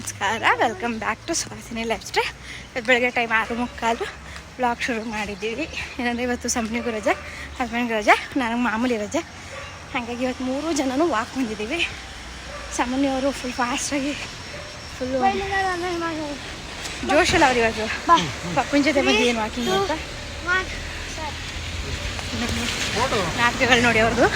ನಮಸ್ಕಾರ welcome back to Swasini lifestyle ಇವತ್ತು ಬೆಳಗ್ಗೆ ಟೈಮ್ ಆರು ಮುಕ್ಕಾಲು ಬ್ಲಾಗ್ ಶುರು ಮಾಡಿದ್ದೀವಿ. ಏನಂದರೆ ಇವತ್ತು ಸಂಪ್ನಿಗೂ ರಜೆ ಹಸ್ಬೆಂಡ್ಗೂ ರಜೆ ನನಗೆ ಮಾಮೂಲಿ ರಜೆ. ಹಾಗಾಗಿ ಇವತ್ತು ಮೂರು ಜನನೂ ವಾಕ್ ಬಂದಿದ್ದೀವಿ. ಸಾಮಾನ್ಯ ಅವರು ಫುಲ್ ಫಾಸ್ಟಾಗಿ ಫುಲ್ಲು ಜೋಶಲ್ಲ ಅವ್ರು ಇವತ್ತು ಪಪ್ಪನ ಜೊತೆ ಬಂದು ಏನು ವಾಕಿಂಗ್ ಅಂತ? ನಾಟಕಗಳು ನೋಡಿ ಅವ್ರದ್ದು.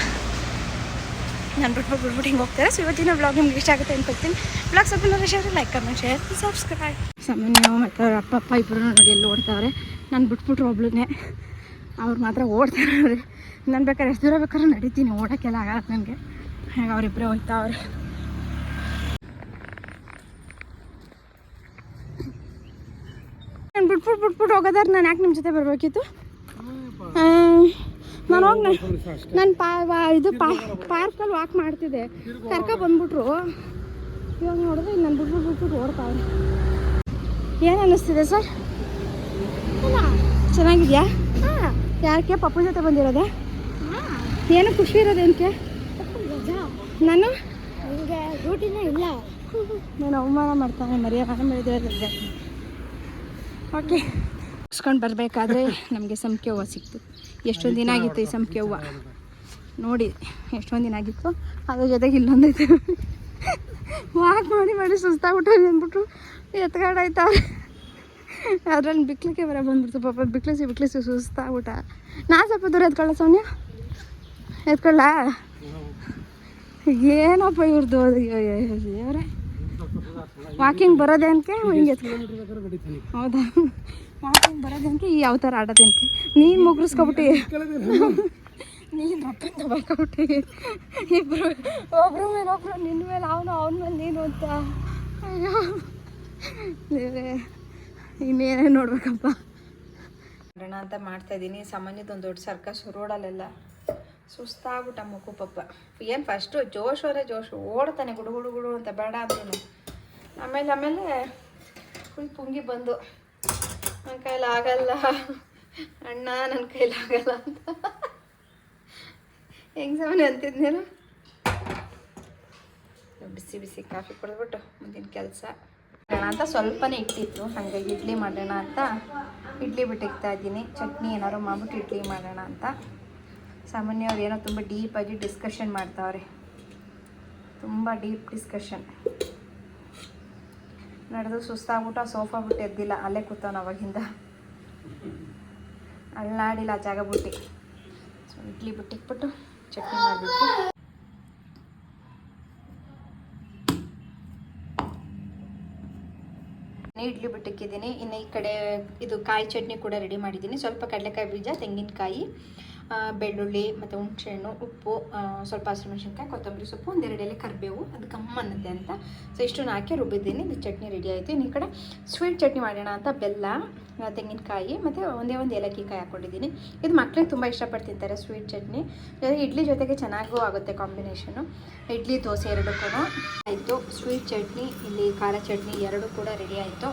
ನಾನು ಬಿಟ್ಬಿಟ್ಟು ಬಿಟ್ಬಿಟ್ಟು ಹಿಂಗೆ ಹೋಗ್ತಾರೆ ಸೊ ಇವತ್ತಿನ ಬ್ಲಾಗ್ ನಿಮ್ಗೆ ಇಷ್ಟ ಆಗುತ್ತೆ ಅನ್ಕೊಳ್ತೀನಿ. ಬ್ಲಾಗ್ ಸ್ವಲ್ಪ ನೋಡಿ share like comment share subscribe ಸಾಮಾನ್ಯ ಮತ್ತು ಅವ್ರ ಅಪ್ಪ ಅಪ್ಪ ಇಬ್ಬರು ನೋಡಿ ಎಲ್ಲಿ ಓಡ್ತಾವ್ರೆ? ನಾನು ಬಿಟ್ಬಿಟ್ರು ಒಬ್ಳನ್ನೇ. ಅವ್ರು ಮಾತ್ರ ಓಡ್ತಾರೆ ನಾನು ಬೇಕಾದ್ರೆ ಎಷ್ಟು ದೂರ ಬೇಕಾದ್ರೆ ನಡೀತೀನಿ ಓಡೋಕ್ಕೆಲ್ಲ ಆಗಲ್ಲ ನನಗೆ. ಹಾಗೆ ಅವರಿಬ್ಬರೇ ಹೋಗ್ತಾವ್ರೆ ನಾನು ಬಿಟ್ಬಿಟ್ಟು ಬಿಟ್ಬಿಟ್ಟು ಹೋಗೋದಾದ್ರೆ ನಾನು ಯಾಕೆ ನಿಮ್ಮ ಜೊತೆ ಬರಬೇಕಿತ್ತು? ನಾನು ಹೋಗಿ ನಾನು ಪಾ ವಾ- ಇದು ಪಾ ಪಾರ್ಕಲ್ಲಿ ವಾಕ್ ಮಾಡ್ತಿದ್ದೆ. ಕರ್ಕ ಬಂದ್ಬಿಟ್ರು. ಇವಾಗ ನೋಡಿದ್ರೆ ನಾನು ಬಿಟ್ಬಿಟ್ಟು ಬಿಟ್ಬಿಟ್ಟು ಓಡ್ತಾವೆ ಏನು ಅನ್ನಿಸ್ತಿದೆ ಸರ್? ಚೆನ್ನಾಗಿದೆಯಾ? ಯಾಕೆ ಪಪ್ಪು ಜೊತೆ ಬಂದಿರೋದೆ? ಏನು ಖುಷಿ ಇರೋದೇನಕ್ಕೆ ನಾನು? ನಿಮಗೆ ಡ್ಯೂಟಿನೇ ಇಲ್ಲ. ನಾನು ಅವಮಾನ ಮಾಡ್ತಾನೆ ಮರ್ಯಾದ ಮಾಡಿದ್ರೆ ಓಕೆ ಮುಗಿಸ್ಕೊಂಡು ಬರಬೇಕಾದ್ರೆ ನಮಗೆ ಸಂಖ್ಯೆ ಹೂವು ಸಿಕ್ತು. ಎಷ್ಟೊಂದು ದಿನ ಆಗಿತ್ತು ಈ ಸಂಪಿಗೆ ಹೂವು ನೋಡಿ, ಎಷ್ಟೊಂದು ದಿನ ಆಗಿತ್ತು. ಅದ್ರ ಜೊತೆಗೆ ಇಲ್ಲೊಂದೈತೆ ವಾಕ್ ಮಾಡಿ ಮಾಡಿ ಸುಸ್ತಾಗ್ಬಿಟ್ಟು ಅಂದ್ಬಿಟ್ಟು ಎತ್ಕೊಂಡಾಯ್ತವ್ರೆ ಅದ್ರಲ್ಲಿ ಬಿಕ್ಲಿಕ್ಕೆ ಬರ ಬಂದ್ಬಿಡ್ತು ಪಾಪ. ಬಿಕ್ಲಿಸಿ ಬಿಕ್ಲಿಸಿ ಸುಸ್ತಾಗ್ಬಿಟ್ಟ. ನಾ ಸ್ವಲ್ಪ ದೂರ ಎತ್ಕೊಳ್ಳ ಸೌನ್ಯ ಎತ್ಕೊಳ್ಳ ಏನಪ್ಪ ಇವ್ರದ್ದು ದೇವ್ರೆ. ವಾಕಿಂಗ್ ಬರೋದೇನಕ್ಕೆ ಹಿಂಗೆ ಎತ್ಕೊಳ್ಳ ಹೌದಾ? ಬರೋದೇನಕ್ಕೆ ಈ ಯಾವ ಥರ ಆಡೋದೇನಕ್ಕೆ ನೀನು ಮುಗ್ರಿಸ್ಕೊಬಿಟ್ಟು. ನೀನು ರಪ್ಪಂತ ಬರ್ಕೊಬಿಟ್ಟು ಇಬ್ಬರು ಒಬ್ರು ಮೇಲೆ ಒಬ್ರು ನಿನ್ನ ಮೇಲೆ ಅವನು, ಅವನ ಮೇಲೆ ನೀನು ಅಂತ. ಅಯ್ಯೋ. ದೇವ್ರೇ ಇನ್ನೇನೇ ನೋಡ್ಬೇಕಪ್ಪ. ಮಾಡೋಣ ಅಂತ ಮಾಡ್ತಾ ಇದ್ದೀನಿ. ಸಾಮಾನ್ಯದೊಂದು ದೊಡ್ಡ ಸರ್ಕಸ್ ರೋಡಲ್ಲೆಲ್ಲ ಸುಸ್ತಾಗ್ಬಿಟ್ಟ ಮುಕ್ಕು ಪಪ್ಪ. ಏನು ಫಸ್ಟು ಜೋಶ್ ಅವರೇ, ಜೋಶ್ ಓಡ್ತಾನೆ, ಗುಡು ಗುಡು ಗುಡು ಅಂತ ಬೇಡ ಅಂದ್ರೂ ಆಮೇಲೆ ಆಮೇಲೆ ಫುಲ್ ಪುಂಗಿ ಬಂದು. ನನ್ನ ಕೈಲಿ ಆಗಲ್ಲ. ಅಣ್ಣ ನನ್ನ ಕೈಲಿ ಆಗಲ್ಲ ಅಂತ. ಹೆಂಗೆ ಸಮನೆ ಅಂತಿದ್ನೇನು ಬಿಸಿ ಬಿಸಿ ಕಾಫಿ ಕುಡಿದ್ಬಿಟ್ಟು ಮುಂದಿನ ಕೆಲಸ. ಮಾಡೋಣ ಅಂತ ಸ್ವಲ್ಪನೇ ಇಟ್ಟಿತ್ತು. ಹಾಗಾಗಿ ಇಡ್ಲಿ ಮಾಡೋಣ ಅಂತ. ಇಡ್ಲಿ ಬಿಟ್ಟಿಕ್ತಾ ಇದ್ದೀನಿ. ಚಟ್ನಿ ಏನಾದ್ರು ಮಾಡ್ಬಿಟ್ಟು ಇಡ್ಲಿ ಮಾಡೋಣ ಅಂತ. ಸಾಮಾನ್ಯ ಅವ್ರು ಏನೋ ತುಂಬ ಡೀಪಾಗಿ ಡಿಸ್ಕಷನ್ ಮಾಡ್ತಾವ್ರೆ. ತುಂಬ ಡೀಪ್ ಡಿಸ್ಕಷನ್. ನಡೆದು ಸುಸ್ತಾಗ್ಬಿಟ್ಟು ಸೋಫಾ ಬಿಟ್ಟು ಎದ್ದಿಲ್ಲ. ಅಲ್ಲೇ ಕೂತವನು ಅವಾಗಿಂದ. ಅಲ್ಲಾಡಿಲ್ಲ ಆ ಜಾಗ ಬಿಟ್ಟು. ಸೊ ಇಡ್ಲಿ ಬಿಟ್ಟಿಕ್ಬಿಟ್ಟು ಚಟ್ನಿ ಮಾಡಬೇಕು. ಇಡ್ಲಿ ಬಿಟ್ಟಿಕ್ಕಿದ್ದೀನಿ ಇನ್ನು ಈ ಕಡೆ ಇದು ಕಾಯಿ ಚಟ್ನಿ ಕೂಡ ರೆಡಿ ಮಾಡಿದ್ದೀನಿ. ಸ್ವಲ್ಪ ಕಡಲೆಕಾಯಿ ಬೀಜ, ತೆಂಗಿನಕಾಯಿ. ಬೆಳ್ಳುಳ್ಳಿ ಮತ್ತು ಹುಣಸೆಹಣ್ಣು, ಉಪ್ಪು ಸ್ವಲ್ಪ ಹಸಿಮೆಣಸಿನ್ಕಾಯಿ ಕೊತ್ತಂಬರಿ ಸೊಪ್ಪು ಒಂದೆರಡು ಎಲೆ ಕರಿಬೇವು, ಅದು ಕಮ್ಮನ್ನತ್ತೆ ಅಂತ. ಸೊ ಇಷ್ಟನ್ನು ಹಾಕಿ ರುಬ್ಬಿದ್ದೀನಿ. ಇದು ಚಟ್ನಿ ರೆಡಿ ಆಯಿತು. ಇನ್ನು ಈ ಕಡೆ ಸ್ವೀಟ್ ಚಟ್ನಿ ಮಾಡೋಣ ಅಂತ ಬೆಲ್ಲ ತೆಂಗಿನಕಾಯಿ ಮತ್ತು ಒಂದೇ ಒಂದು ಏಲಕ್ಕಿ ಕಾಯಿ ಹಾಕ್ಕೊಂಡಿದ್ದೀನಿ ಇದು ಮಕ್ಕಳಿಗೆ ತುಂಬ ಇಷ್ಟಪಟ್ಟು ತಿಂತಾರೆ ಸ್ವೀಟ್ ಚಟ್ನಿ. ಜೊತೆಗೆ ಇಡ್ಲಿ ಜೊತೆಗೆ ಚೆನ್ನಾಗೂ ಆಗುತ್ತೆ ಕಾಂಬಿನೇಷನು ಇಡ್ಲಿ, ದೋಸೆ ಎರಡಕ್ಕೂ ಆಯಿತು. ಸ್ವೀಟ್ ಚಟ್ನಿ, ಇಲ್ಲಿ ಖಾರ ಚಟ್ನಿ ಎರಡೂ ಕೂಡ ರೆಡಿ ಆಯಿತು.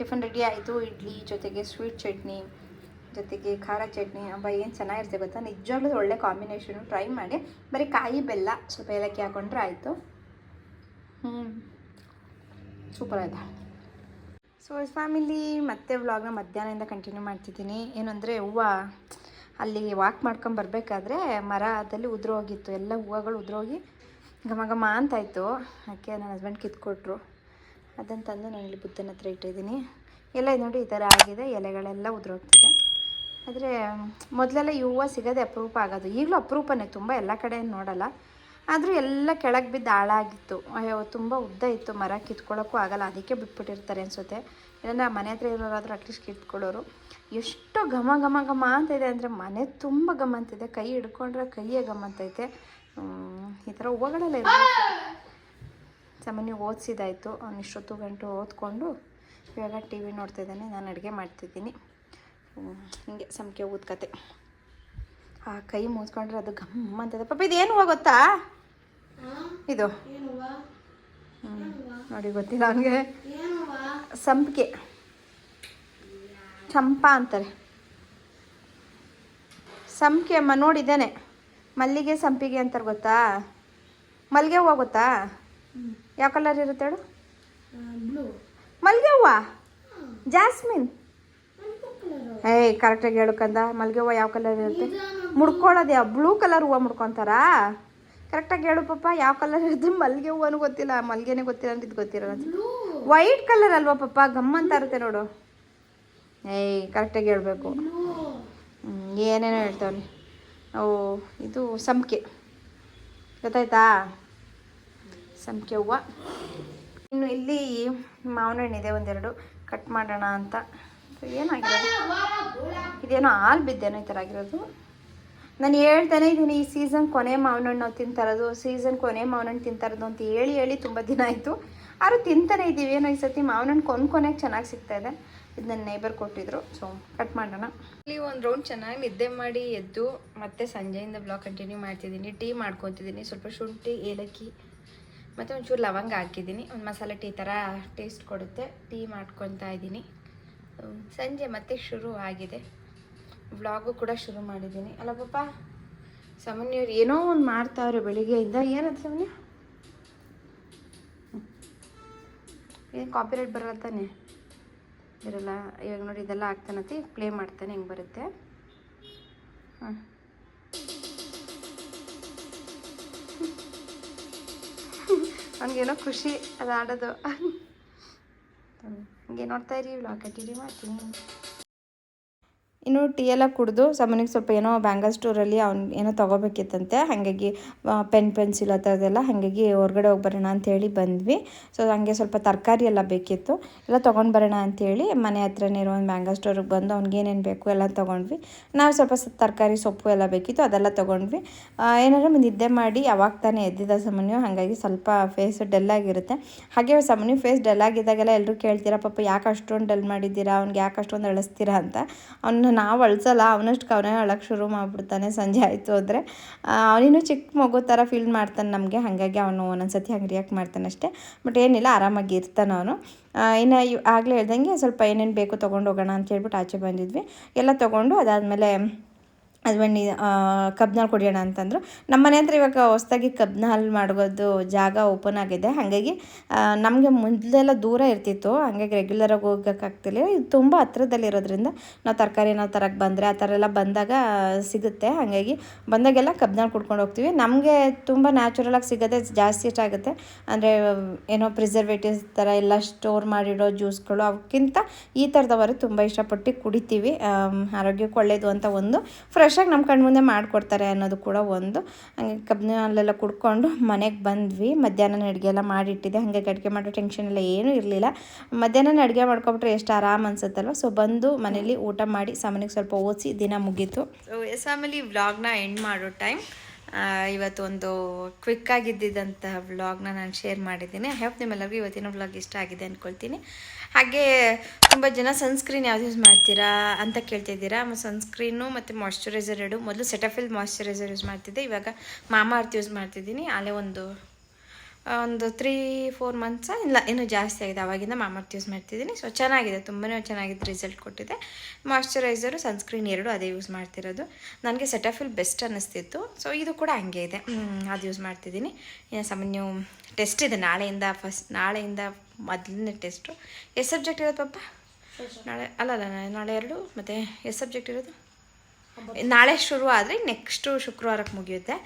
ಟಿಫನ್ ರೆಡಿ ಆಯಿತು. ಇಡ್ಲಿ ಜೊತೆಗೆ ಸ್ವೀಟ್ ಚಟ್ನಿ, ಜೊತೆಗೆ ಖಾರ ಚಟ್ನಿ. ಅಬ್ಬ ಏನು ಚೆನ್ನಾಗಿರುತ್ತೆ ಗೊತ್ತಾ? ನಿಜವಾಗ್ಲೂ ಒಳ್ಳೆ ಕಾಂಬಿನೇಷನು ಟ್ರೈ ಮಾಡಿ. ಬರೀ ಕಾಯಿ, ಬೆಲ್ಲ ಸ್ವಲ್ಪ ಏಲಕ್ಕಿ ಹಾಕೊಂಡ್ರೆ ಆಯಿತು. ಹ್ಞೂ ಸೂಪರ್ ಆಯ್ತಾ? ಸೊ ಫ್ಯಾಮಿಲಿ ಮತ್ತೆ ವ್ಲಾಗ್ನ ಮಧ್ಯಾಹ್ನದಿಂದ ಕಂಟಿನ್ಯೂ ಮಾಡ್ತಿದ್ದೀನಿ. ಏನಂದರೆ ಹೂವು ಅಲ್ಲಿ ವಾಕ್ ಮಾಡ್ಕೊಂಡು ಬರಬೇಕಾದ್ರೆ ಮರದಲ್ಲಿ ಉದುರೋಗಿತ್ತು. ಎಲ್ಲ ಹೂವುಗಳು ಉದುರೋಗಿ ಘಮ ಘಮ ಅಂತಾಯಿತು. ಅದಕ್ಕೆ ನನ್ನ ಹಸ್ಬೆಂಡ್ ಕಿತ್ಕೊಟ್ರು. ಅದನ್ನು ತಂದು ನಾನು ಇಲ್ಲಿ ಬುದ್ಧನ ಹತ್ರ ಇಟ್ಟಿದ್ದೀನಿ. ಎಲ್ಲ ನೋಡಿ ಈ ಥರ ಆಗಿದೆ, ಎಲೆಗಳೆಲ್ಲ ಉದುರೋಗ್ತಿದೆ. ಆದರೆ ಮೊದಲೆಲ್ಲ ಈ ಹೂವು ಸಿಗೋದೇ ಅಪರೂಪ ಆಗೋದು. ಈಗಲೂ ಅಪರೂಪನೇ, ತುಂಬ ಎಲ್ಲ ಕಡೆ ನೋಡಲ್ಲ. ಆದರೂ ಎಲ್ಲ ಕೆಳಗೆ ಬಿದ್ದು ಹಾಳಾಗಿತ್ತು. ಅಯ್ಯೋ, ತುಂಬ ಉದ್ದ ಇತ್ತು, ಮರ ಕಿತ್ಕೊಳ್ಳೋಕ್ಕೂ ಆಗಲ್ಲ, ಅದಕ್ಕೆ ಬಿಟ್ಬಿಟ್ಟಿರ್ತಾರೆ ಅನಿಸುತ್ತೆ. ಇಲ್ಲಾಂದ್ರೆ ಆ ಮನೆ ಹತ್ರ ಇರೋರಾದರೂ ಅಟ್ಲೀಸ್ಟ್ ಕಿತ್ಕೊಳ್ಳೋರು. ಎಷ್ಟು ಘಮ ಘಮ ಘಮ ಅಂತ ಇದೆ ಅಂದರೆ ಮನೆ ತುಂಬ ಘಮ ಅಂತಿದೆ ಕೈ ಹಿಡ್ಕೊಂಡ್ರೆ ಕೈಯೇ ಘಮ ಅಂತೈತೆ ಈ ಥರ ಹೂವುಗಳೆಲ್ಲ ಇರಬೇಕು. ಸಾಮಾನ್ಯ ಓದಿಸಿದಾಯಿತು ಅವ್ನು ಇಷ್ಟೊತ್ತು ಗಂಟು ಓದ್ಕೊಂಡು ಇವಾಗ ಟಿ ವಿ ನೋಡ್ತಿದ್ದಾನೆ ನಾನು ಅಡುಗೆ ಮಾಡ್ತಿದ್ದೀನಿ. ಹಿಂಗೆ ಸಂಖ್ಯೆ ಊದ್ಕತೆ. ಆ ಕೈ ಮುಚ್ಕೊಂಡ್ರೆ ಅದು ಘಮ್ ಅಂತದ. ಪಾಪ ಇದೇನು ಹೂವು ಗೊತ್ತಾ? ಇದು. ನೋಡಿ ಗೊತ್ತಿಲ್ಲ ಅವನಿಗೆ. ಸಂಪಿಗೆ ಚಂಪಾ ಅಂತಾರೆ. ಸಂಪಿಗೆ ಅಮ್ಮ ನೋಡಿದ್ದೇನೆ. ಮಲ್ಲಿಗೆ, ಸಂಪಿಗೆ ಅಂತಾರೆ ಗೊತ್ತಾ? ಮಲ್ಲಿಗೆ ಹೂವು ಗೊತ್ತಾ? ಯಾವ ಕಲರ್ ಇರುತ್ತೆ ಹೇಳು? ಮಲ್ಲಿಗೆ ಹೂವು ಜಾಸ್ಮಿನ್? ಏಯ್ ಕರೆಕ್ಟಾಗಿ ಹೇಳ್ಕಂದ ಮಲ್ಲಿಗೆ ಹೂವು ಯಾವ ಕಲರ್ ಇರುತ್ತೆ? ಮುಡ್ಕೊಳ್ಳೋದು ಯಾವ ಬ್ಲೂ ಕಲರ್ ಹೂವು ಮುಡ್ಕೊತಾರಾ? ಕರೆಕ್ಟಾಗಿ ಹೇಳು ಪಾಪ. ಯಾವ ಕಲರ್ ಇರುತ್ತೆ? ಮಲ್ಲಿಗೆ ಹೂವನು ಗೊತ್ತಿಲ್ಲ. ಮಲ್ಲಿಗೆನೇ ಗೊತ್ತಿಲ್ಲ ಅಂತ ಇದು ಗೊತ್ತಿರಲ್ಲ. ವೈಟ್ ಕಲರ್ ಅಲ್ವಾ ಪಾಪ? ಗಮ್ ಅಂತ ಇರುತ್ತೆ ನೋಡು. ಏಯ್ ಕರೆಕ್ಟಾಗಿ ಹೇಳಬೇಕು. ಏನೇನೋ ಹೇಳ್ತಾವನೆ. ಓ ಇದು ಸಂಪಿಗೆ. ಗೊತ್ತಾಯ್ತಾ? ಸಂಪಿಗೆ ಹೂವು ಇನ್ನು ಇಲ್ಲಿ ಮಾವಿನ ಇದೆ ಒಂದೆರಡು. ಕಟ್ ಮಾಡೋಣ ಅಂತ. ಏನಾಗಿರೋದು? ಇದೇನೋ ಹಾಲು ಬಿದ್ದೇನೋ ಈ ಥರ ಆಗಿರೋದು. ನಾನು ಹೇಳ್ತಾನೆ ಇದ್ದೀನಿ ಈ ಸೀಸನ್ ಕೊನೆ ಮಾವಿನ ಹಣ್ಣು ತಿಂತಾರದು ಸೀಸನ್ ಕೊನೆ ಮಾವಿನ ಹಣ್ಣು ತಿಂತಾರದು ಅಂತ ಹೇಳಿ ಹೇಳಿ ತುಂಬ ದಿನ ಆಯಿತು. ಆದರೂ ತಿಂತಾನೆ ಇದ್ದೀವಿ. ಏನೋ ಈ ಸತಿ ಮಾವಿನ ಹಣ್ಣು ಕೊನೆ ಕೊನೆಗೆ ಚೆನ್ನಾಗಿ ಸಿಗ್ತಾ ಇದೆ. ಇದು ನನ್ನ ನೇಬರ್ ಕೊಟ್ಟಿದ್ರು. ಸೊ ಕಟ್ ಮಾಡೋಣ. ಇಲ್ಲಿ ಒಂದು ರೌಂಡ್ ಚೆನ್ನಾಗಿ ನಿದ್ದೆ ಮಾಡಿ ಎದ್ದು ಮತ್ತೆ ಸಂಜೆಯಿಂದ ಬ್ಲಾಗ್ ಕಂಟಿನ್ಯೂ ಮಾಡ್ತಿದ್ದೀನಿ. ಟೀ ಮಾಡ್ಕೊತಿದ್ದೀನಿ. ಸ್ವಲ್ಪ ಶುಂಠಿ, ಏಲಕ್ಕಿ ಮತ್ತು ಒಂಚೂರು ಲವಂಗ ಹಾಕಿದ್ದೀನಿ. ಒಂದು ಮಸಾಲೆ ಟೀ ಥರ ಟೇಸ್ಟ್ ಕೊಡುತ್ತೆ. ಟೀ ಮಾಡ್ಕೊತಾ ಇದ್ದೀನಿ. ಸಂಜೆ ಮತ್ತೆ ಶುರು ಆಗಿದೆ. ವ್ಲಾಗು ಕೂಡ ಶುರು ಮಾಡಿದ್ದೀನಿ. ಅಲ್ಲ ಪಾಪ ಸಾಮಾನ್ಯವ್ರು ಏನೋ ಒಂದು ಮಾಡ್ತಾವ್ರೆ ಬೆಳಿಗ್ಗೆಯಿಂದ. ಏನದು ಸಾಮಾನ್ಯ? ಏನು ಕಾಪಿರೈಟ್ ಬರಲ್ಲ ತಾನೆ? ಇರಲ್ಲ. ಇವಾಗ ನೋಡಿ, ಇದೆಲ್ಲ ಆಗ್ತಾನತಿ. ಪ್ಲೇ ಮಾಡ್ತಾನೆ, ಹಿಂಗೆ ಬರುತ್ತೆ. ಹಾಂ ಅವ್ನಿಗೇನೋ ಖುಷಿ ಅದು ಆಡೋದು ಹಂಗೆ ನೋಡ್ತಾ ಇರಿ ವ್ಲಾಗ್ ಕಟ್ಟಿರಿ ಮಾಡ್ತೀನಿ. ಇನ್ನು ಟೀ ಎಲ್ಲ ಕುಡಿದು ಸಮನಿಗೆ ಸ್ವಲ್ಪ ಏನೋ ಬ್ಯಾಂಗಲ್ ಸ್ಟೋರಲ್ಲಿ ಅವ್ನು ಏನೋ ತೊಗೋಬೇಕಿತ್ತಂತೆ, ಹಾಗಾಗಿ ಪೆನ್, ಪೆನ್ಸಿಲ್ ಆ ಥರದ್ದೆಲ್ಲ ಹಾಗಾಗಿ ಹೊರಗಡೆ ಹೋಗಿ ಬರೋಣ ಅಂಥೇಳಿ ಬಂದ್ವಿ. ಸೊ ಹಾಗೆ ಸ್ವಲ್ಪ ತರಕಾರಿ ಎಲ್ಲ ಬೇಕಿತ್ತು. ಎಲ್ಲ ತೊಗೊಂಡು ಬರೋಣ ಅಂಥೇಳಿ ಮನೆ ಹತ್ರನೇ ಇರೋ ಒಂದು ಬ್ಯಾಂಗಲ್ ಸ್ಟೋರಿಗೆ ಬಂದು ಅವ್ನಿಗೆ ಏನೇನು ಬೇಕು ಎಲ್ಲ ತೊಗೊಂಡ್ವಿ. ನಾವು ಸ್ವಲ್ಪ ತರಕಾರಿ, ಸೊಪ್ಪು ಎಲ್ಲ ಬೇಕಿತ್ತು, ಅದೆಲ್ಲ ತೊಗೊಂಡ್ವಿ. ಏನಾದ್ರು ನಿದ್ದೆ ಮಾಡಿ ಯಾವಾಗ ತಾನೇ ಎದ್ದಿದ್ದ ಸಾಮಾನ್ಯ, ಹಾಗಾಗಿ ಸ್ವಲ್ಪ ಫೇಸ್ ಡಲ್ ಆಗಿರುತ್ತೆ. ಹಾಗೆ ಸಾಮಾನ್ಯ ಫೇಸ್ ಡಲ್ ಆಗಿದ್ದಾಗೆಲ್ಲ ಎಲ್ಲರೂ ಕೇಳ್ತೀರಾ, ಪಾಪ ಯಾಕೆ ಅಷ್ಟೊಂದು ಡಲ್ ಮಾಡಿದ್ದೀರಾ, ಅವ್ನಿಗೆ ಯಾಕೆ ಅಷ್ಟೊಂದು ಅಳಿಸ್ತೀರಾ ಅಂತ. ಅವನ್ನ ನಾವು ಅಳ್ಸಲ್ಲ, ಅವನಷ್ಟು ಅವನೇ ಅಳಕ್ಕೆ ಶುರು ಮಾಡಿಬಿಡ್ತಾನೆ ಸಂಜೆ ಆಯಿತು ಅಂದರೆ ಅವನಿನ್ನೂ ಚಿಕ್ಕ ಮಗು ಥರ ಫೀಲ್ ಮಾಡ್ತಾನೆ ನಮಗೆ, ಹಾಗಾಗಿ ಅವನು ಒಂದೊಂದ್ಸತಿ ಹಂಗೆ ರಿಯಾಕ್ಟ್ ಮಾಡ್ತಾನೆ ಅಷ್ಟೇ. ಬಟ್ ಏನಿಲ್ಲ, ಆರಾಮಾಗಿ ಇರ್ತಾನೆ ಅವನು. ಇನ್ನು ಆಗಲೇ ಹೇಳ್ದಂಗೆ ಸ್ವಲ್ಪ ಏನೇನು ಬೇಕು ತೊಗೊಂಡು ಹೋಗೋಣ ಅಂತ ಹೇಳ್ಬಿಟ್ಟು ಆಚೆ ಬಂದಿದ್ವಿ. ಎಲ್ಲ ತೊಗೊಂಡು ಅದಾದಮೇಲೆ ಹಸ್ಬೆಂಡ್ ಕಬ್ನಲ್ಲಿ ಕುಡಿಯೋಣ ಅಂತಂದರು. ನಮ್ಮ ಮನೆ ಹತ್ರ ಇವಾಗ ಹೊಸ್ದಾಗಿ ಕಬ್ನ ಹಾಲು ಮಾಡೋದು ಜಾಗ ಓಪನ್ ಆಗಿದೆ. ಹಾಗಾಗಿ ನಮಗೆ ಮೊದಲೆಲ್ಲ ದೂರ ಇರ್ತಿತ್ತು. ಹಾಗಾಗಿ ರೆಗ್ಯುಲರಾಗಿ ಹೋಗೋಕ್ಕಾಗ್ತಿಲ್ಲ ಇದು ತುಂಬ ಹತ್ರದಲ್ಲಿರೋದ್ರಿಂದ ನಾವು ತರಕಾರಿ ನಾವು ತರಕ್ಕೆ ಬಂದರೆ ಆ ಥರ ಎಲ್ಲ ಬಂದಾಗ ಸಿಗುತ್ತೆ. ಹಾಗಾಗಿ ಬಂದಾಗೆಲ್ಲ ಕಬ್ನಲ್ಲಿ ಕುಡ್ಕೊಂಡು ಹೋಗ್ತೀವಿ. ನಮಗೆ ತುಂಬ ನ್ಯಾಚುರಲಾಗಿ ಸಿಗೋದೇ ಜಾಸ್ತಿ ಇಷ್ಟ ಆಗುತ್ತೆ. ಅಂದರೆ, ಏನೋ ಪ್ರಿಸರ್ವೇಟಿವ್ಸ್ ಥರ ಎಲ್ಲ ಸ್ಟೋರ್ ಮಾಡಿಡೋ ಜ್ಯೂಸ್ಗಳು ಅವಕ್ಕಿಂತ ಈ ಥರದವರು ತುಂಬ ಇಷ್ಟಪಟ್ಟು ಕುಡಿತೀವಿ. ಆರೋಗ್ಯಕ್ಕೆ ಒಳ್ಳೆಯದು ಅಂತ ಒಂದು ಫ್ರೆಶಾಗಿ ನಮ್ಮ ಕಣ್ಮುಂದೆ ಮಾಡಿಕೊಡ್ತಾರೆ ಅನ್ನೋದು ಕೂಡ ಒಂದು. ಹಂಗೆ ಕಬ್ಬಿನ ಹಾಲೆಲ್ಲ ಕುಡ್ಕೊಂಡು ಮನೆಗೆ ಬಂದ್ವಿ. ಮಧ್ಯಾಹ್ನ ಅಡುಗೆ ಎಲ್ಲ ಮಾಡಿಟ್ಟಿದ್ದೆ. ಹಾಗೆ ಅಡುಗೆ ಮಾಡೋ ಟೆನ್ಷನ್ ಎಲ್ಲ ಏನೂ ಇರಲಿಲ್ಲ. ಮಧ್ಯಾಹ್ನ ಅಡುಗೆ ಮಾಡ್ಕೊಬಿಟ್ರೆ ಎಷ್ಟು ಆರಾಮ್ ಅನ್ಸುತ್ತಲ್ವ? ಸೊ ಬಂದು ಮನೇಲಿ ಊಟ ಮಾಡಿ ಸಾಮಾನಿಗೆ ಸ್ವಲ್ಪ ಓದಿಸಿ ದಿನ ಮುಗೀತು. ಸೊ ಎಸ್ ಆಮೇಲೆ ವ್ಲಾಗ್ನ ಎಂಡ್ ಮಾಡೋ ಟೈಮ್ ಇವತ್ತು ಒಂದು ಕ್ವಿಕ್ ಆಗಿದ್ದಂತಹ ವ್ಲಾಗ್ನ ನಾನು ಶೇರ್ ಮಾಡಿದ್ದೀನಿ. ಐ ಹೋಪ್ ನಿಮ್ಮೆಲ್ಲರಿಗೂ ಇವತ್ತಿನ ವ್ಲಾಗ್ ಇಷ್ಟ ಆಗಿದೆ ಅಂದ್ಕೊಳ್ತೀನಿ ಹಾಗೆ ತುಂಬ ಜನ ಸನ್ಸ್ಕ್ರೀನ್ ಯಾವ್ದು ಯೂಸ್ ಮಾಡ್ತೀರಾ ಅಂತ ಕೇಳ್ತಿದ್ದೀರಾ ಸನ್ಸ್ಕ್ರೀನು ಮತ್ತು ಮಾಯ್ಶ್ಚರೈಸರ್ ಎರಡು. ಮೊದಲು ಸೆಟಫಿಲ್ ಮಾಯ್ಶ್ಚರೈಸರ್ ಯೂಸ್ ಮಾಡ್ತಿದ್ದೆ. ಇವಾಗ ಮಾಮಾ ಅರ್ತ್ ಯೂಸ್ ಮಾಡ್ತಿದ್ದೀನಿ. ಅಲ್ಲೇ ಒಂದು ಒಂದು ತ್ರೀ ಫೋರ್ ಮಂತ್ಸ ಇಲ್ಲ, ಇನ್ನೂ ಜಾಸ್ತಿ ಆಗಿದೆ. ಅವಾಗಿಂದ ಮಾಮರ್ತ್ ಯೂಸ್ ಮಾಡ್ತಿದ್ದೀನಿ. ಸೊ ಚೆನ್ನಾಗಿದೆ. ತುಂಬಾ ಚೆನ್ನಾಗಿದೆ ರಿಸಲ್ಟ್ ಕೊಟ್ಟಿದೆ. ಮಾಯಿಶ್ಚರೈಸರು ಸನ್ಸ್ಕ್ರೀನ್ ಎರಡು ಅದೇ ಯೂಸ್ ಮಾಡ್ತಿರೋದು. ನನಗೆ ಸೆಟಫಿಲ್ ಬೆಸ್ಟ್ ಅನ್ನಿಸ್ತಿತ್ತು. ಸೊ ಇದು ಕೂಡ ಹಂಗೆ ಇದೆ. ಅದು ಯೂಸ್ ಮಾಡ್ತಿದ್ದೀನಿ. ಇನ್ನು ಸಾಮಾನ್ಯ ಟೆಸ್ಟ್ ಇದೆ. ನಾಳೆಯಿಂದ ಫಸ್ಟ್ ನಾಳೆಯಿಂದ ಮೊದಲನೇ ಟೆಸ್ಟು ಎಷ್ಟು ಸಬ್ಜೆಕ್ಟ್ ಇರೋದು ಪಪ್ಪ ನಾಳೆ, ಅಲ್ಲ ಅಲ್ಲ, ನಾಳೆ ಎರಡು. ಮತ್ತು ಎಷ್ಟು ಸಬ್ಜೆಕ್ಟ್ ಇರೋದು? ನಾಳೆ ಶುರು ಆದರೆ ನೆಕ್ಸ್ಟು ಶುಕ್ರವಾರಕ್ಕೆ ಮುಗಿಯುತ್ತೆ.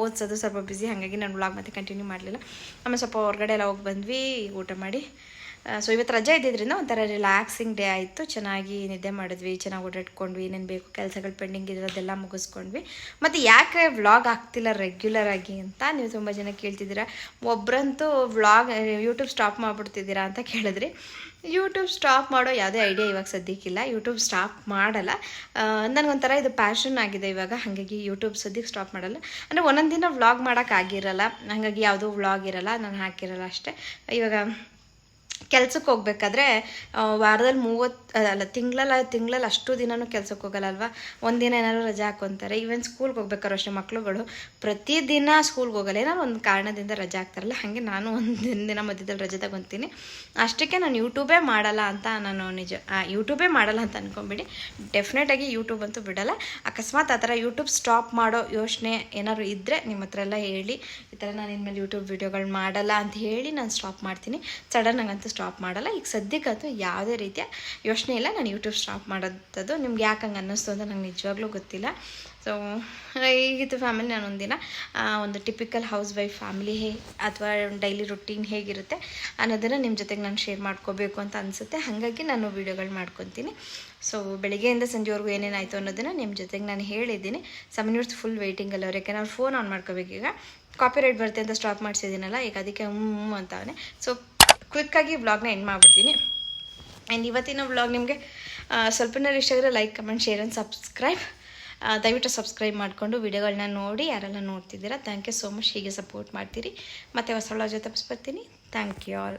ಓದಿಸೋದು ಸ್ವಲ್ಪ ಬ್ಯುಸಿ ಹಾಗಾಗಿ ನಾನು ವ್ಲಾಗ್ ಮತ್ತೆ ಕಂಟಿನ್ಯೂ ಮಾಡಲಿಲ್ಲ. ಆಮೇಲೆ ಸ್ವಲ್ಪ ಹೊರಗಡೆ ಎಲ್ಲ ಹೋಗಿ ಬಂದ್ವಿ, ಊಟ ಮಾಡಿ. ಸೊ ಇವತ್ತು ರಜೆ ಇದ್ದಿದ್ದರಿಂದ ಒಂಥರ ರಿಲ್ಯಾಕ್ಸಿಂಗ್ ಡೇ ಆಯಿತು. ಚೆನ್ನಾಗಿ ನಿದ್ದೆ ಮಾಡಿದ್ವಿ, ಚೆನ್ನಾಗಿ ಓಡಾಡ್ಕೊಂಡ್ವಿ, ಏನೇನು ಬೇಕು ಕೆಲಸಗಳು ಪೆಂಡಿಂಗ್ ಇರೋದೆಲ್ಲ ಮುಗಿಸ್ಕೊಂಡ್ವಿ. ಮತ್ತು ಯಾಕೆ ವ್ಲಾಗ್ ಆಗ್ತಿಲ್ಲ ರೆಗ್ಯುಲರ್ ಆಗಿ ಅಂತ ನೀವು ತುಂಬ ಜನ ಕೇಳ್ತಿದ್ದೀರಾ. ಒಬ್ಬರಂತೂ ವ್ಲಾಗ್ ಯೂಟ್ಯೂಬ್ ಸ್ಟಾಪ್ ಮಾಡಿಬಿಡ್ತಿದ್ದೀರಾ ಅಂತ ಕೇಳಿದ್ರಿ. ಯೂಟ್ಯೂಬ್ ಸ್ಟಾಪ್ ಮಾಡೋ ಯಾವುದೇ ಐಡಿಯಾ ಇವಾಗ ಸದ್ಯಕ್ಕಿಲ್ಲ. ಯೂಟ್ಯೂಬ್ ಸ್ಟಾಪ್ ಮಾಡಲ್ಲ. ನನಗೊಂಥರ ಇದು ಪ್ಯಾಷನ್ ಆಗಿದೆ ಇವಾಗ. ಹಾಗಾಗಿ ಯೂಟ್ಯೂಬ್ ಸದ್ಯಕ್ಕೆ ಸ್ಟಾಪ್ ಮಾಡಲ್ಲ. ಅಂದರೆ ಒಂದೊಂದು ದಿನ ವ್ಲಾಗ್ ಮಾಡೋಕ್ಕಾಗಿರಲ್ಲ ಹಾಗಾಗಿ ಯಾವುದೂ ವ್ಲಾಗ್ ಇರಲ್ಲ. ನಾನು ಹಾಕಿರಲ್ಲ ಅಷ್ಟೇ. ಇವಾಗ ಕೆಲ್ಸಕ್ಕೆ ಹೋಗ್ಬೇಕಾದ್ರೆ ವಾರದಲ್ಲಿ ಮೂವತ್ತು, ಅಲ್ಲ ತಿಂಗಳಲ್ಲ ತಿಂಗಳಲ್ಲಿ ಅಷ್ಟು ದಿನನೂ ಕೆಲ್ಸಕ್ಕೆ ಹೋಗಲ್ಲ ಅಲ್ವಾ ಒಂದಿನ ಏನಾದ್ರು ರಜೆ ಹಾಕೊತಾರೆ. ಈವನ್ ಸ್ಕೂಲ್ಗೆ ಹೋಗ್ಬೇಕಾದ್ರೆ ಅಷ್ಟೇ ಮಕ್ಳುಗಳು. ಪ್ರತಿದಿನ ಸ್ಕೂಲ್ಗೆ ಹೋಗಲ್ಲ. ಏನಾದ್ರು ಒಂದು ಕಾರಣದಿಂದ ರಜೆ ಹಾಕ್ತಾರಲ್ಲ, ಹಾಗೆ ನಾನು ಒಂದು ದಿನ ಮಧ್ಯದಲ್ಲಿ ರಜೆ ತಗೊತೀನಿ. ಅಷ್ಟಕ್ಕೆ ನಾನು ಯೂಟ್ಯೂಬೇ ಮಾಡಲ್ಲ ಅಂತ ನಾನು ನಿಜ ಯೂಟ್ಯೂಬೇ ಮಾಡಲ್ಲ ಅಂತ ಅನ್ಕೊಂಬಿಡಿ. ಡೆಫಿನೆಟಾಗಿ ಯೂಟ್ಯೂಬ್ ಅಂತೂ ಬಿಡಲ್ಲ. ಅಕಸ್ಮಾತ್ ಆ ಥರ ಯೂಟ್ಯೂಬ್ ಸ್ಟಾಪ್ ಮಾಡೋ ಯೋಚನೆ ಏನಾದ್ರು ಇದ್ದರೆ ನಿಮ್ಮ ಹತ್ರ ಎಲ್ಲ ಹೇಳಿ, ಈ ಥರ ನಾನು ಇನ್ಮೇಲೆ ಯೂಟ್ಯೂಬ್ ವೀಡಿಯೋಗಳು ಮಾಡಲ್ಲ ಅಂತ ಹೇಳಿ ನಾನು ಸ್ಟಾಪ್ ಮಾಡ್ತೀನಿ. ಸಡನ್ ಅಂತೂ ಸ್ಟಾಪ್ ಮಾಡಲ್ಲ. ಈಗ ಸದ್ಯಕ್ಕಂತೂ ಯಾವುದೇ ರೀತಿಯ ಯೋಚನೆ ಇಲ್ಲ. ನಾನು ಯೂಟ್ಯೂಬ್ ಸ್ಟಾಪ್ ಮಾಡೋದು ನಿಮ್ಗೆ ಯಾಕೆ ಹಂಗೆ ಅನ್ನಿಸ್ತು ಅಂತ ನಂಗೆ ನಿಜವಾಗ್ಲೂ ಗೊತ್ತಿಲ್ಲ. ಸೊ ಈಗಿತ್ತು ಫ್ಯಾಮಿಲಿ ನಾನು ಒಂದಿನ ಒಂದು ಟಿಪಿಕಲ್ ಹೌಸ್ ವೈಫ್ ಫ್ಯಾಮಿಲಿ ಹೇ, ಅಥವಾ ಡೈಲಿ ರೊಟೀನ್ ಹೇಗಿರುತ್ತೆ ಅನ್ನೋದನ್ನು ನಿಮ್ಮ ಜೊತೆಗೆ ನಾನು ಶೇರ್ ಮಾಡ್ಕೋಬೇಕು ಅಂತ ಅನಿಸುತ್ತೆ. ಹಾಗಾಗಿ ನಾನು ವೀಡಿಯೋಗಳು ಮಾಡ್ಕೊತೀನಿ. ಸೊ ಬೆಳಗ್ಗೆಯಿಂದ ಸಂಜೆವರೆಗೂ ಏನೇನಾಯಿತು ಅನ್ನೋದನ್ನು ನಿಮ್ಮ ಜೊತೆಗೆ ನಾನು ಹೇಳಿದ್ದೀನಿ. ಸೆವೆನ್ ಮಿನಿಟ್ಸ್ ಫುಲ್ ವೆಯ್ಟಿಂಗಲ್ಲಿ ಅವ್ರು. ಯಾಕೆಂದ್ರೆ ಅವ್ರು ಫೋನ್ ಆನ್ ಮಾಡ್ಕೋಬೇಕೀಗ ಕಾಪಿ ರೈಟ್ ಬರುತ್ತೆ ಅಂತ ಸ್ಟಾಪ್ ಮಾಡಿಸಿದ್ದೀನಲ್ಲ, ಈಗ ಅದಕ್ಕೆ ಹ್ಞೂ ಅಂತವನೆ ಸೊ ಕ್ವಿಕ್ಕಾಗಿ ವ್ಲಾಗ್ನ ಎಂಡ್ ಮಾಡಿಬಿಡ್ತೀನಿ. ಆ್ಯಂಡ್ ಇವತ್ತಿನ ವ್ಲಾಗ್ ನಿಮಗೆ ಸ್ವಲ್ಪನಾರು ಇಷ್ಟ ಆಗಿದ್ರೆ like comment share and subscribe ದಯವಿಟ್ಟು ಸಬ್ಸ್ಕ್ರೈಬ್ ಮಾಡಿಕೊಂಡು ವಿಡಿಯೋಗಳನ್ನ ನೋಡಿ, ಯಾರೆಲ್ಲ ನೋಡ್ತಿದ್ದೀರಾ ಥ್ಯಾಂಕ್ ಯು ಸೋ ಮಚ್ ಹೀಗೆ ಸಪೋರ್ಟ್ ಮಾಡ್ತೀರಿ. ಮತ್ತೆ ಹೊಸ ಜೊತೆ ಬರ್ತೀನಿ. Thank you all